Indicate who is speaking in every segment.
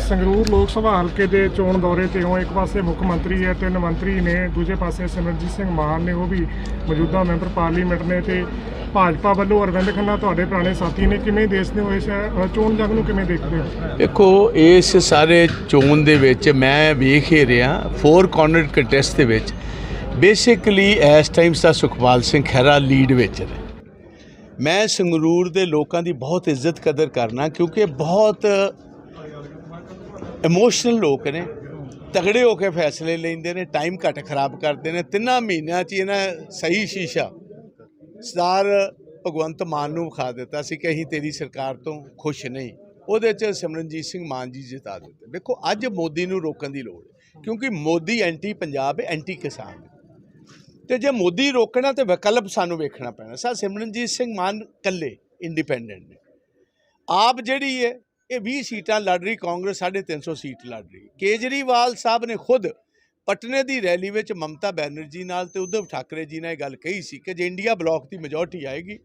Speaker 1: ਸੰਗਰੂਰ ਲੋਕ ਸਭਾ ਹਲਕੇ ਦੇ ਚੋਣ ਦੌਰੇ ਤੇ ਹੋ ਇੱਕ ਪਾਸੇ ਮੁੱਖ ਮੰਤਰੀ ਹੈ ਤਿੰਨ ਮੰਤਰੀ ਨੇ ਦੂਜੇ ਪਾਸੇ ਸਿਮਰਨਜੀਤ ਸਿੰਘ ਮਾਨ ਨੇ ਉਹ ਵੀ ਮੌਜੂਦਾ ਮੈਂਬਰ ਪਾਰਲੀਮੈਂਟ ਨੇ ਤੇ ਭਾਜਪਾ ਵੱਲੋਂ ਅਰਵਿੰਦ ਖੰਨਾ ਤੁਹਾਡੇ ਪੁਰਾਣੇ ਸਾਥੀ ਨੇ ਕਿਵੇਂ ਦੇਖਦੇ ਹੋ ਇਸ ਚੋਣ ਜੰਗ ਨੂੰ ਕਿਵੇਂ ਦੇਖਦੇ ਹੋ?
Speaker 2: ਦੇਖੋ ਇਸ ਸਾਰੇ ਚੋਣ ਦੇ ਵਿੱਚ ਮੈਂ ਵੇਖ ਹੀ ਰਿਹਾ ਫੋਰ ਕਾਰਨਰ ਕੰਟੈਸਟ ਦੇ ਵਿੱਚ। ਬੇਸਿਕਲੀ ਇਸ ਟਾਈਮ ਸਾ ਸੁਖਪਾਲ ਸਿੰਘ ਖਹਿਰਾ ਲੀਡ ਵਿੱਚ ਨੇ। ਮੈਂ ਸੰਗਰੂਰ ਦੇ ਲੋਕਾਂ ਦੀ ਬਹੁਤ ਇੱਜ਼ਤ ਕਦਰ ਕਰਨਾ ਕਿਉਂਕਿ ਬਹੁਤ ਇਮੋਸ਼ਨਲ ਲੋਕ ਨੇ, ਤਗੜੇ ਹੋ ਕੇ ਫੈਸਲੇ ਲੈਂਦੇ ਨੇ ਟਾਈਮ ਘੱਟ ਖਰਾਬ ਕਰਦੇ ਨੇ, ਤਿੰਨਾਂ ਮਹੀਨਿਆਂ 'ਚ ਇਹਨਾਂ ਸਹੀ ਸ਼ੀਸ਼ਾ ਸਰਦਾਰ ਭਗਵੰਤ ਮਾਨ ਨੂੰ ਵਿਖਾ ਦਿੱਤਾ ਸੀ ਕਿ ਅਸੀਂ ਤੇਰੀ ਸਰਕਾਰ ਤੋਂ ਖੁਸ਼ ਨਹੀਂ। ਉਹਦੇ 'ਚ ਸਿਮਰਨਜੀਤ ਸਿੰਘ ਮਾਨ ਜੀ ਜਿਤਾ ਦਿੱਤੇ। ਦੇਖੋ, ਅੱਜ ਮੋਦੀ ਨੂੰ ਰੋਕਣ ਦੀ ਲੋੜ ਹੈ, ਕਿਉਂਕਿ ਮੋਦੀ ਐਂਟੀ ਪੰਜਾਬ ਹੈ, ਐਂਟੀ ਕਿਸਾਨ ਹੈ। ਤੇ ਜੇ ਮੋਦੀ ਰੋਕਣਾ ਤੇ ਵਿਕਲਪ ਸਾਨੂੰ ਵੇਖਣਾ ਪੈਣਾ। ਸਾ ਸਿਮਰਨਜੀਤ ਸਿੰਘ ਮਾਨ ਇਕੱਲੇ ਇੰਡੀਪੈਂਡੈਂਟ ਨੇ। ਆਪ ਜਿਹੜੀ ਹੈ ਇਹ 20 ਸੀਟਾਂ ਲੜ ਰਹੀ ਕਾਂਗਰਸ 350 ਸੀਟ ਲੜ ਰਹੀ। ਕੇਜਰੀਵਾਲ ਸਾਹਿਬ ਨੇ ਖੁਦ ਪਟਨੇ ਦੀ ਰੈਲੀ ਵਿੱਚ ਮਮਤਾ ਬੈਨਰਜੀ ਨਾਲ ਤੇ ਉद्धਵ ਠਾਕਰੇ ਜੀ ਨੇ ਇਹ ਗੱਲ ਕਹੀ ਸੀ ਕਿ ਜੇ ਇੰਡੀਆ ਬਲਾਕ ਦੀ ਮੈਜੋਰਟੀ ਆਏਗੀ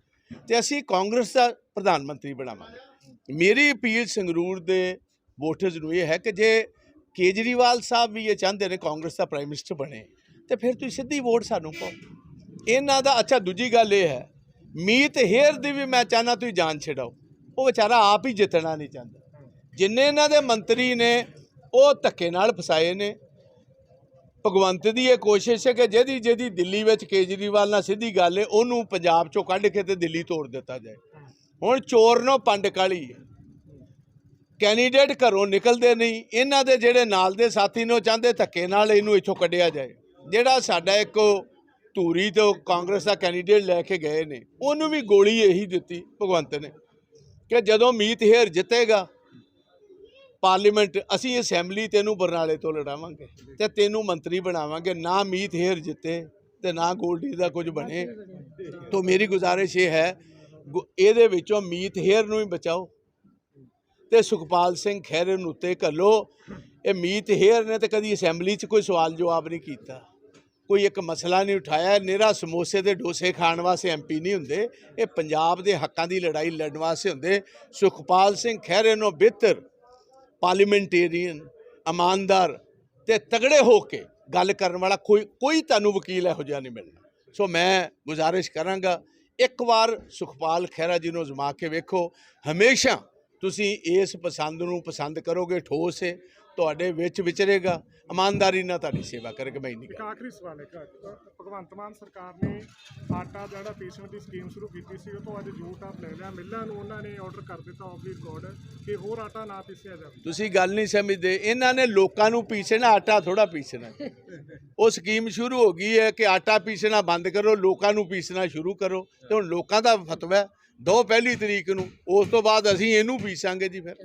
Speaker 2: ਤੇ ਅਸੀਂ ਕਾਂਗਰਸ ਦਾ ਪ੍ਰਧਾਨ ਮੰਤਰੀ ਬਣਾਵਾਂਗੇ। ਮੇਰੀ ਅਪੀਲ ਸੰਗਰੂਰ ਦੇ ਵੋਟਰਸ ਨੂੰ ਇਹ ਹੈ ਕਿ ਜੇ ਕੇਜਰੀਵਾਲ ਸਾਹਿਬ ਵੀ ਇਹ ਚਾਹੁੰਦੇ ਨੇ ਕਾਂਗਰਸ ਦਾ ਪ੍ਰਾਈਮ ਮਿਨਿਸਟਰ ਬਣੇ, ਤੇ ਫਿਰ ਤੁਸੀਂ ਸਿੱਧੀ ਵੋਟ ਸਾਨੂੰ ਪਾਓ। ਇਹਨਾਂ ਦਾ, ਅੱਛਾ, ਦੂਜੀ ਗੱਲ ਇਹ ਹੈ, ਮੀਤ ਹੇਰ ਦੀ ਵੀ ਮੈਂ ਚਾਹਨਾ ਤੁਸੀਂ ਜਾਨ ਛਡਾਓ। ਉਹ ਵਿਚਾਰਾ ਆਪ ਹੀ ਜਿੱਤਣਾ ਨਹੀਂ ਚਾਹੁੰਦਾ। ਜਿੰਨੇ ਇਹਨਾਂ ਦੇ ਮੰਤਰੀ ਨੇ, ਉਹ ਧੱਕੇ ਨਾਲ ਫਸਾਏ ਨੇ। ਭਗਵੰਤ ਦੀ ਇਹ ਕੋਸ਼ਿਸ਼ ਹੈ ਕਿ ਜਿਹਦੀ ਜਿਹਦੀ ਦਿੱਲੀ ਵਿੱਚ ਕੇਜਰੀਵਾਲ ਨਾਲ ਸਿੱਧੀ ਗੱਲ ਹੈ, ਉਹਨੂੰ ਪੰਜਾਬ ਚੋਂ ਕੱਢ ਕੇ ਤੇ ਦਿੱਲੀ ਤੋੜ ਦਿੱਤਾ ਜਾਏ। ਹੁਣ ਚੋਰ ਨੂੰ ਪੰਡ ਕਾਲੀ ਕੈਂਡੀਡੇਟ ਘਰੋਂ ਨਿਕਲਦੇ ਨਹੀਂ, ਇਹਨਾਂ ਦੇ ਜਿਹੜੇ ਨਾਲ ਦੇ ਸਾਥੀ ਨੇ, ਉਹ ਚਾਹੁੰਦੇ ਧੱਕੇ ਨਾਲ ਇਹਨੂੰ ਇੱਥੋਂ ਕੱਢਿਆ ਜਾਏ। ਜਿਹੜਾ ਸਾਡਾ ਇੱਕ ਧੂਰੀ ਤੋਂ ਕਾਂਗਰਸ ਦਾ ਕੈਂਡੀਡੇਟ ਲੈ ਕੇ ਗਏ ਨੇ, ਉਹਨੂੰ ਵੀ ਗੋਲੀ ਇਹੀ ਦਿੱਤੀ ਭਗਵੰਤ ਨੇ। ਕਿ ਜਦੋਂ ਮੀਤ ਹੇਰ ਜਿੱਤੇਗਾ, ਪਾਰਲੀਮੈਂਟ ਅਸੀਂ ਅਸੈਂਬਲੀ ਤੈਨੂੰ ਬਰਨਾਲੇ ਤੋਂ ਲੜਾਵਾਂਗੇ ਤੇ ਤੈਨੂੰ ਮੰਤਰੀ ਬਣਾਵਾਂਗੇ, ਨਾ ਮੀਤ ਹੇਰ ਜਿੱਤੇ ਤੇ ਨਾ ਗੋਲਡੀ ਦਾ ਕੁਝ ਬਣੇ। ਤੋਂ ਮੇਰੀ ਗੁਜ਼ਾਰਿਸ਼ ਇਹ ਹੈ, ਗੁ- ਇਹਦੇ ਵਿੱਚੋਂ ਮੀਤ ਹੇਰ ਨੂੰ ਹੀ ਬਚਾਓ ਤੇ ਸੁਖਪਾਲ ਸਿੰਘ ਖਹਿਰੇ ਨੂੰ ਉੱਤੇ ਘੱਲੋ। ਇਹ ਮੀਤ ਹੇਰ ਨੇ ਤੇ ਕਦੀ ਅਸੈਂਬਲੀ 'ਚ ਕੋਈ ਸਵਾਲ ਜਵਾਬ ਨਹੀਂ ਕੀਤਾ। ਕੋਈ ਇੱਕ ਮਸਲਾ ਨਹੀਂ ਉਠਾਇਆ ਨਿਹਰਾ ਸਮੋਸੇ ਤੇ ਡੋਸੇ ਖਾਣ ਵਾਸਤੇ ਐਮਪੀ ਨਹੀਂ ਹੁੰਦੇ, ਇਹ ਪੰਜਾਬ ਦੇ ਹੱਕਾਂ ਦੀ ਲੜਾਈ ਲੜਨ ਵਾਸਤੇ ਹੁੰਦੇ। ਸੁਖਪਾਲ ਸਿੰਘ ਖਹਿਰੇ ਨੂੰ ਬਿਹਤਰ ਪਾਰਲੀਮੈਂਟੇਰੀਅਨ, ਇਮਾਨਦਾਰ ਤੇ ਤਗੜੇ ਹੋ ਕੇ ਗੱਲ ਕਰਨ ਵਾਲਾ ਕੋਈ ਕੋਈ ਤੁਹਾਨੂੰ ਵਕੀਲ ਇਹੋ ਜਿਹਾ ਨਹੀਂ ਮਿਲਣਾ। ਸੋ ਮੈਂ ਗੁਜ਼ਾਰਿਸ਼ ਕਰਾਂਗਾ, ਇੱਕ ਵਾਰ ਸੁਖਪਾਲ ਖਹਿਰਾ ਜੀ ਨੂੰ ਜਮਾ ਕੇ ਵੇਖੋ। ਹਮੇਸ਼ਾ ਤੁਸੀਂ ਇਸ ਪਸੰਦ ਨੂੰ ਪਸੰਦ ਕਰੋਗੇ, ਠੋਸ ਹੈ ਤੁਹਾਡੇ ਵਿੱਚ ਵਿਚਰੇਗਾ। ਇਮਾਨਦਾਰੀ ਨਾਲ ਤੁਹਾਡੀ ਸੇਵਾ ਕਰੇਗਾ ਮੈਂ ਨਹੀਂ
Speaker 1: ਇੱਕ ਆਖਰੀ ਸਵਾਲ ਹੈ ਭਗਵੰਤ ਮਾਨ ਸਰਕਾਰ ਨੇ ਆਟਾ ਜਿਹੜਾ ਪੀਸਣ ਦੀ ਸਕੀਮ ਸ਼ੁਰੂ ਕੀਤੀ ਸੀ ਉਹ ਤੋਂ ਅੱਜ ਜੂਟ ਆਪ ਲੈ ਲਿਆ। ਮਿੱਲਾਂ ਨੂੰ ਉਹਨਾਂ ਨੇ ਆਰਡਰ ਕਰ ਦਿੱਤਾ ਆਫ ਦੀ ਰਿਕਾਰਡ ਕਿ ਹੋਰ ਆਟਾ ਨਾ ਪੀਸਿਆ ਜਾਵੇ।
Speaker 2: ਤੁਸੀਂ ਗੱਲ ਨਹੀਂ ਸਮਝਦੇ। ਇਹਨਾਂ ਨੇ ਲੋਕਾਂ ਨੂੰ ਪੀਸਣਾ ਆਟਾ ਥੋੜਾ ਪੀਸਣਾ। ਉਹ ਸਕੀਮ ਸ਼ੁਰੂ ਹੋ ਗਈ ਹੈ ਕਿ ਆਟਾ ਪੀਸਣਾ ਬੰਦ ਕਰੋ ਲੋਕਾਂ ਨੂੰ ਪੀਸਣਾ ਸ਼ੁਰੂ ਕਰੋ। ਤੇ ਹੁਣ ਲੋਕਾਂ ਦਾ ਫਤਵਾ ਦੋ ਪਹਿਲੀ ਤਰੀਕ ਨੂੰ ਉਸ ਤੋਂ ਬਾਅਦ ਅਸੀਂ ਇਹਨੂੰ ਪੀਸਾਂਗੇ ਜੀ ਫਿਰ।